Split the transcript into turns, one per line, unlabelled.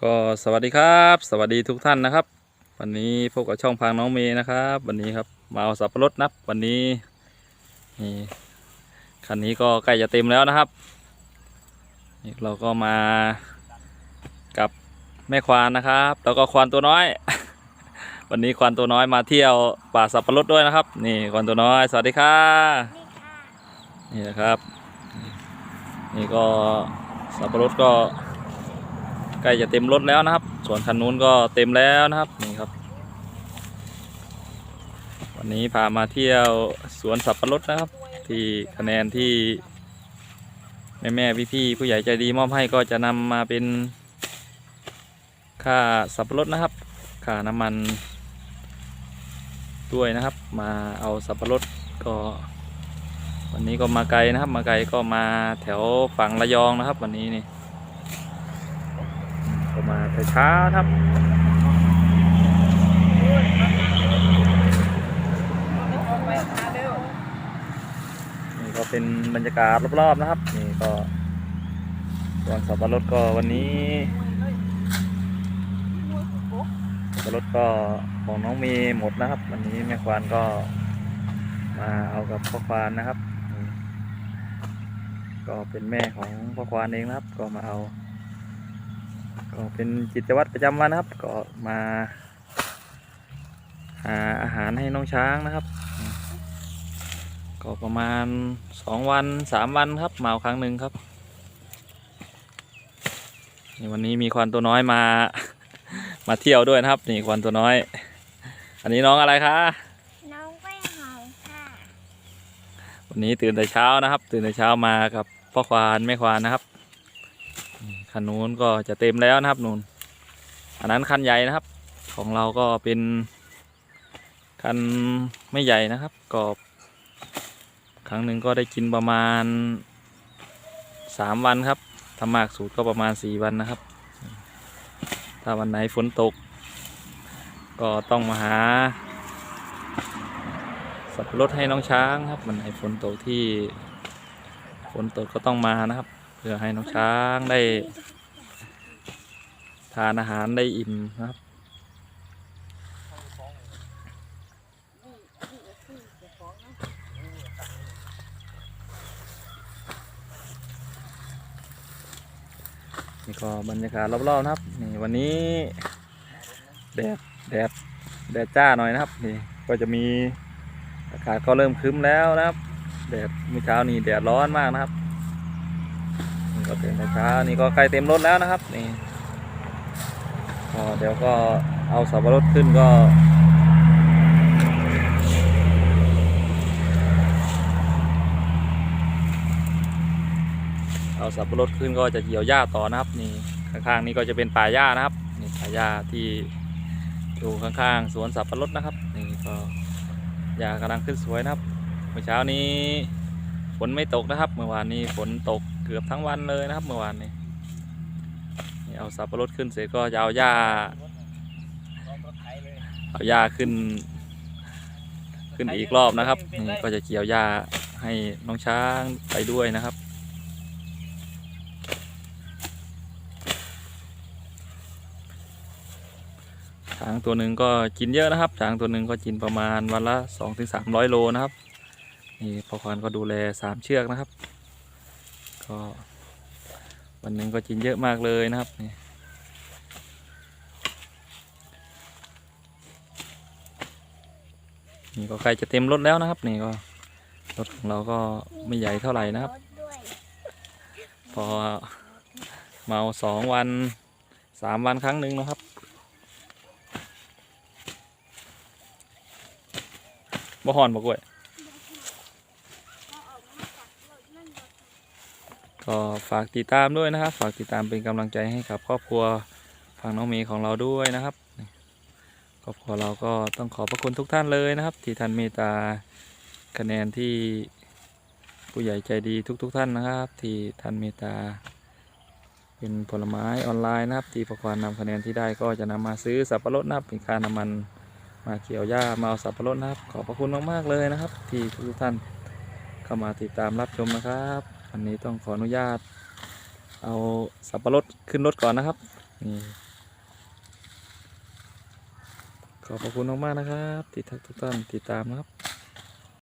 ก็สวัสดีครับ สวัสดีทุกท่านนะครับ วันนี้พบกับช่องพังน้องเมย์นะครับ วันนี้ครับมาเอาสับปะรดนับวันนี้นี่คันนี้ก็ใกล้จะเต็มแล้วนะครับนี่เราก็มากับแม่ควานนะครับ แล้วก็ควานตัวน้อย วันนี้ควานตัวน้อยมาเที่ยวป่าสับปะรดด้วยนะครับ นี่ควานตัวน้อย สวัสดีค่ะนี่นะครับ นี่ก็สับปะรดก็ ใกล้จะเต็มรถแล้วนะครับ ส่วนคันนู้นก็เต็มแล้วนะครับนี่ครับ วันนี้พามาเที่ยวสวนสับปะรดนะครับ ที่คะแนนที่แม่แม่พี่พี่ผู้ใหญ่ใจดีมอบให้ก็จะนำมาเป็นค่าสับปะรดนะครับค่าน้ำมันด้วยนะครับ มาเอาสับปะรดก็วันนี้ก็มาไกลนะครับ มาไกลก็มาแถวฝั่งระยองนะครับ วันนี้นี่ ก็มาแต่ช้าครับนี่ก็เป็นบรรยากาศรอบๆนะครับ นี่ก็ส่วนสับปะรดก็วันนี้สับปะรดก็ของน้องมย์หมดนะครับ วันนี้แม่ควานก็มาเอากับพ่อควานนะครับนี่ก็เป็นแม่ของพ่อควานเองนะครับ ก็มาเอา ก็เป็นกิจวัตรประจำวันนะครับ ก็มาหาอาหารให้น้องช้างนะครับ ก็ประมาณสองวันสามวันครับมาเอาครั้งหนึ่งครับนี่วันนี้มีควานตัวน้อยมา มาเที่ยวด้วยนะครับ นี่ควานตัวน้อย อันนี้น้องอะไรคะ
น้องกล้วยหอมค่ะ
วันนี้ตื่นแต่เช้านะครับ ตื่นแต่เช้ามากับพ่อควานแม่ควานนะครับนี่ คันนู้นก็จะเต็มแล้วนะครับนูนอันนั้นคันใหญ่นะครับ ของเราก็เป็นคันไม่ใหญ่นะครับก็ครั้งหนึ่งก็ได้กินประมาณสามวันครับถ้ามากสูตรก็ประมาณสี่วันนะครับ ถ้าวันไหนฝนตก ก็ต้องมาหา สับปะรดให้น้องช้างครับมันให้ฝนตกที่ฝนตกก็ต้องมานะครับ เพื่อให้น้องช้างได้ ทานอาหารได้อิ่มนะครับ นี่ก็บรรยากาศรอบๆนะครับนี่วันนี้แดดแดดแดดจ้าหน่อยนะครับนี่ก็จะมีอากาศก็เริ่มครึ้มแล้วนะครับแดดเมื่อเช้านี้แดดร้อนมากนะครับ ก็เต็มเช้านี่ก็ใกล้เต็มรถแล้วนะครับนี่ก็เดี๋ยวก็เอาสับปะรดขึ้นก็เอาสับปะรดขึ้นก็จะเกี่ยวหญ้าต่อนะครับนี่ข้างๆนี้ก็จะเป็นป่าหญ้านะครับนี่ป่าหญ้าที่อยู่ข้างๆสวนสับปะรดนะครับนี่ก็หญ้ากำลังขึ้นสวยนะครับเมื่อเช้านี้ฝนไม่ตกนะครับ เมื่อวานนี้ฝนตก เกือบทั้งวันเลยนะครับเมื่อวานนี้นเอาสับปะรดขึ้นเสร็จก็จะเอาหญ้าเอาหญ้าขึ้น ขึ้นอีกรอบนะครับนี่ก็จะเกี่ยวหญ้าให้น้องช้างไปด้วยนะครับช้างตัวหนึ่งก็กินเยอะนะครับช้างตัวหนึ่งก็กินประมาณวันละสองถึงสามร้อยโลนะครับนี่พ่อควานก็ดูแลสามเชือกนะครับ ก็วันหนึ่งก็กินเยอะมากเลยนะครับนี่นี่ก็ใกล้จะเต็มรถแล้วนะครับ นี่ก็รถของเราก็ไม่ใหญ่เท่าไหร่นะครับ พอเมาสองวันสามวันครั้งหนึ่งนะครับบ่ฮอนบ่กล้วย ก็ฝากติดตามด้วยนะครับ ฝากติดตามเป็นกำลังใจให้กับครอบครัวฝั่งน้องเมย์ของเราด้วยนะครับครอบครัวเราก็ต้องขอบพระคุณทุกท่านเลยนะครับ ที่ท่านเมตตาคะแนนที่ผู้ใหญ่ใจดีทุกๆท่านนะครับ ที่ท่านเมตตา เป็นผลไม้ออนไลน์นะครับ ที่ประควานนำคะแนนที่ได้ก็จะนำมาซื้อสับปะรดนะครับเป็นค่าน้ำมันมาเกี่ยวหญ้ามาเอาสับปะรดนะครับ ขอบพระคุณมากๆเลยนะครับ ที่ทุกๆท่านเข้ามาติดตามรับชมนะครับ อันนี้ต้องขออนุญาต เอาสับปะรดขึ้นรถก่อนนะครับนี่ขอบพระคุณมากๆนะครับ ที่ทักทุกท่านติดตามนะครับ